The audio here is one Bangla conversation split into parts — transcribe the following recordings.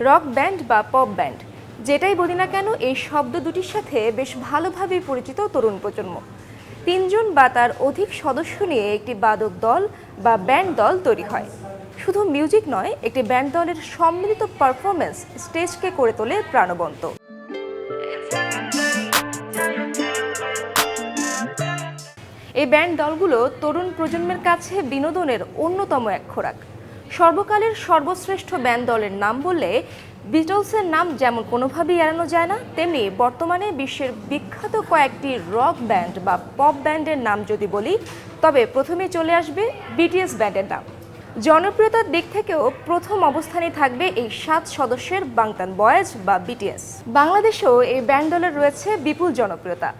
রক ব্যান্ড বা পপ ব্যান্ড, যেটাই বলি না কেন, এই শব্দ দুটির সাথে বেশ ভালোভাবেই পরিচিত তরুণ প্রজন্ম। তিনজন বা তার অধিক সদস্য নিয়ে একটি বাদক দল বা ব্যান্ড দল তৈরি হয়। শুধু মিউজিক নয়, একটি ব্যান্ড দলের সম্মিলিত পারফরমেন্স স্টেজকে করে তোলে প্রাণবন্ত। এই ব্যান্ড দলগুলো তরুণ প্রজন্মের কাছে বিনোদনের অন্যতম এক খোরাক। সর্বকালের সর্বশ্রেষ্ঠ ব্যান্ড দলের নাম বললে বিটলসের নাম যেমন কোনোভাবেই এড়ানো যায় না, তেমনি বর্তমানে বিশ্বের বিখ্যাত কয়েকটি রক ব্যান্ড বা পপ ব্যান্ডের নাম যদি বলি, তবে প্রথমে চলে আসবে বিটিএস ব্যান্ডের নাম। জনপ্রিয়তার দিক থেকেও প্রথম অবস্থানে থাকবে এই সাত সদস্যের বাংতান বয়েজ বা বিটিএস। বাংলাদেশেও এই ব্যান্ড দলের রয়েছে বিপুল জনপ্রিয়তা।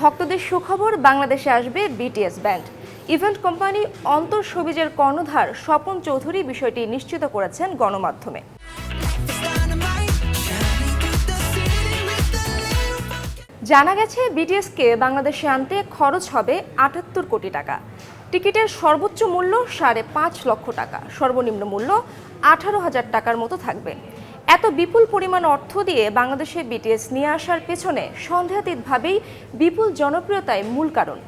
ভক্তদের সুখবর, বাংলাদেশে আসবে বিটিএস ব্যান্ড। ইভেন্ট কোম্পানি অন্তর সবিজের কর্ণধার স্বপন চৌধুরী বিষয়টি নিশ্চিত করেছেন গণমাধ্যমে। জানা গেছে, বিটিএসকে বাংলাদেশে আনতে খরচ হবে আটাত্তর কোটি টাকা। টিকিটের সর্বোচ্চ মূল্য সাড়ে পাঁচ লক্ষ টাকা। সর্বনিম্ন মূল্য আঠারো হাজার টাকার মতো থাকবে। এত বিপুল পরিমাণ অর্থ দিয়ে বাংলাদেশে বিটিএস নিয়ে আসার পেছনে সন্দেহাতীতভাবেই বিপুল জনপ্রিয়তাই মূল কারণ।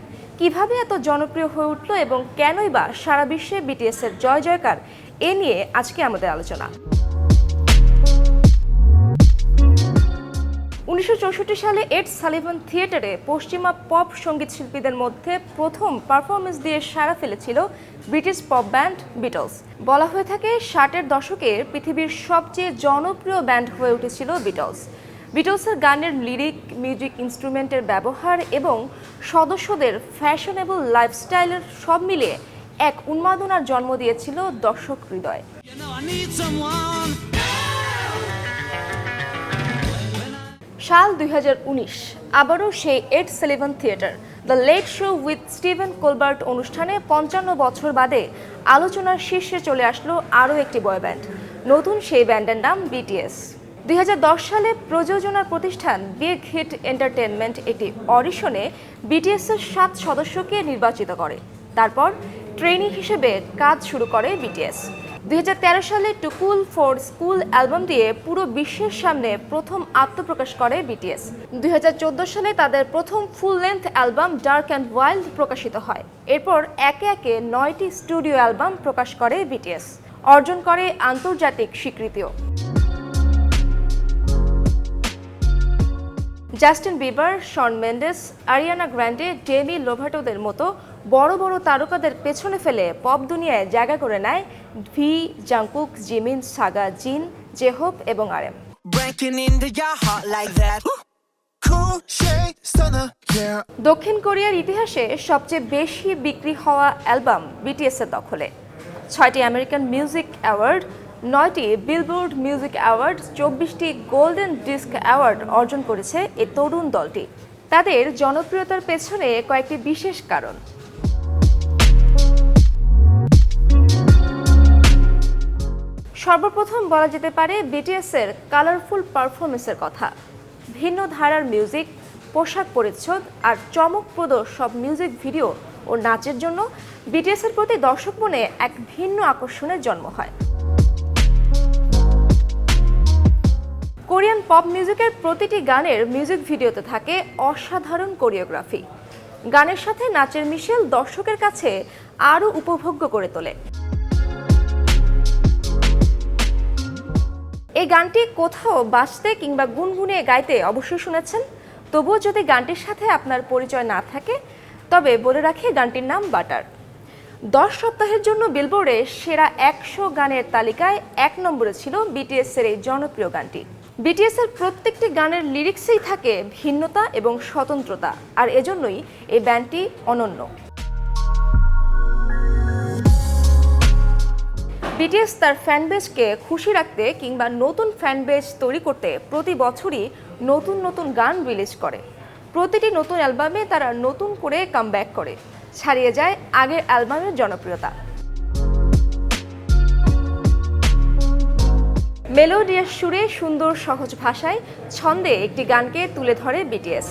কীভাবে এত জনপ্রিয় হয়ে উঠল এবং কেনই বা সারা বিশ্বে বিটিএস এর জয় জয়কার, এ নিয়ে আজকে আমাদের আলোচনা। উনিশশো চৌষট্টি সালে এড সালিভান থিয়েটারে পশ্চিমা পপ সংগীত শিল্পীদের মধ্যে প্রথম পারফরমেন্স দিয়ে সাড়া ফেলেছিল ব্রিটিশ পপ ব্যান্ড বিটলস বলা হয়ে থাকে ষাটের দশকের পৃথিবীর সবচেয়ে জনপ্রিয় ব্যান্ড হয়ে উঠেছিল বিটলস বিটলসের গানের লিরিক মিউজিক ইনস্ট্রুমেন্টের ব্যবহার এবং সদস্যদের ফ্যাশনেবল লাইফস্টাইলের সব মিলিয়ে এক উন্মাদনার জন্ম দিয়েছিল দর্শক হৃদয়. সাল দুই হাজার উনিশ, আবারও সেই Ed Sullivan theater the late show with Stephen Colbert অনুষ্ঠানে পঞ্চান্ন বছর বাদে আলোচনার শীর্ষে চলে আসলো আরও একটি বয় ব্যান্ড নতুন সেই ব্যান্ডের নাম বিটিএস দুই হাজার দশ সালে প্রযোজনার প্রতিষ্ঠান বিগ হিট এন্টারটেনমেন্ট একটি অডিশনে বিটিএসের সাত সদস্যকে নির্বাচিত করে। তারপর ট্রেনি হিসেবে কাজ শুরু করে বিটিএস। দু হাজার তেরো সালে টুকুল ফর স্কুল অ্যালবাম দিয়ে পুরো বিশ্বের সামনে প্রথম আত্মপ্রকাশ করে বিটিএস। দুই হাজার চোদ্দ সালে তাদের প্রথম full length album dark and wild প্রকাশিত হয়। এরপর একে একে নয়টি স্টুডিও অ্যালবাম প্রকাশ করে বিটিএস। অর্জন করে আন্তর্জাতিক স্বীকৃতিও। Justin Bieber Shawn Mendes Ariana Grande Demi লোভাটোদের মতো বড় বড় তারকাদের পেছনে ফেলে পপ দুনিয়ায় জায়গা করে নেয় ভি জাংকুক জিমিন সাগা জিন জেহোপ এবং আরেম. দক্ষিণ কোরিয়ার ইতিহাসে সবচেয়ে বেশি বিক্রি হওয়া অ্যালবাম বিটিএস এর দখলে। ছয়টি আমেরিকান মিউজিক অ্যাওয়ার্ড নয়টি বিলবোর্ড মিউজিক অ্যাওয়ার্ড চব্বিশটি গোল্ডেন ডিস্ক অ্যাওয়ার্ড অর্জন করেছে এই তরুণ দলটি। তাদের জনপ্রিয়তার পেছনে কয়েকটি বিশেষ কারণ। সর্বপ্রথম বলা যেতে পারে বিটিএস এর কালারফুল পারফরমেন্সের কথা। ভিন্ন ধারার মিউজিক পোশাক পরিচ্ছদ আর চমকপ্রদ সব মিউজিক ভিডিও ও নাচের জন্য বিটিএস এর প্রতি দর্শক মনে এক ভিন্ন আকর্ষণের জন্ম হয়। পপ মিউজিকের প্রতিটি গানের মিউজিক ভিডিওতে থাকে অসাধারণ কোরিওগ্রাফি। গানের সাথে নাচের মিশেল দর্শকের কাছে আরও উপভোগ্য করে তোলে। এই গানটি কোথাও বাজতে কিংবা গুনগুনে গাইতে অবশ্যই শুনেছেন। তবুও যদি গানটির সাথে আপনার পরিচয় না থাকে, তবে বলে রাখি গানটির নাম বাটার। দশ সপ্তাহের জন্য বিলবোর্ডে সেরা একশো গানের তালিকায় এক নম্বরে ছিল বিটিএসের এই জনপ্রিয় গানটি। বিটিএস এর প্রত্যেকটি গানের লিরিক্সেই থাকে ভিন্নতা এবং স্বতন্ত্রতা, আর এজন্যই এই ব্যান্ডটি অনন্য। বিটিএস তার ফ্যানবেজকে খুশি রাখতে কিংবা নতুন ফ্যানবেজ তৈরি করতে প্রতি বছরই নতুন নতুন গান রিলিজ করে। প্রতিটি নতুন অ্যালবামে তারা নতুন করে কামব্যাক করে। ছাড়িয়ে যায় আগের অ্যালবামের জনপ্রিয়তা। মেলোডিয়াস সুরে সুন্দর সহজ ভাষায় ছন্দে একটি গানকে তুলে ধরে বিটিএস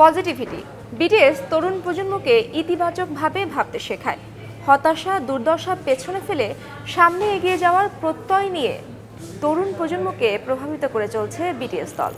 পজিটিভিটি বিটিএস তরুণ প্রজন্মকে ইতিবাচকভাবে ভাবতে শেখায়। হতাশা, দুর্দশা পেছনে ফেলে সামনে এগিয়ে যাওয়ার প্রত্যয় নিয়ে তরুণ প্রজন্মকে প্রভাবিত করে চলছে বিটিএস দল।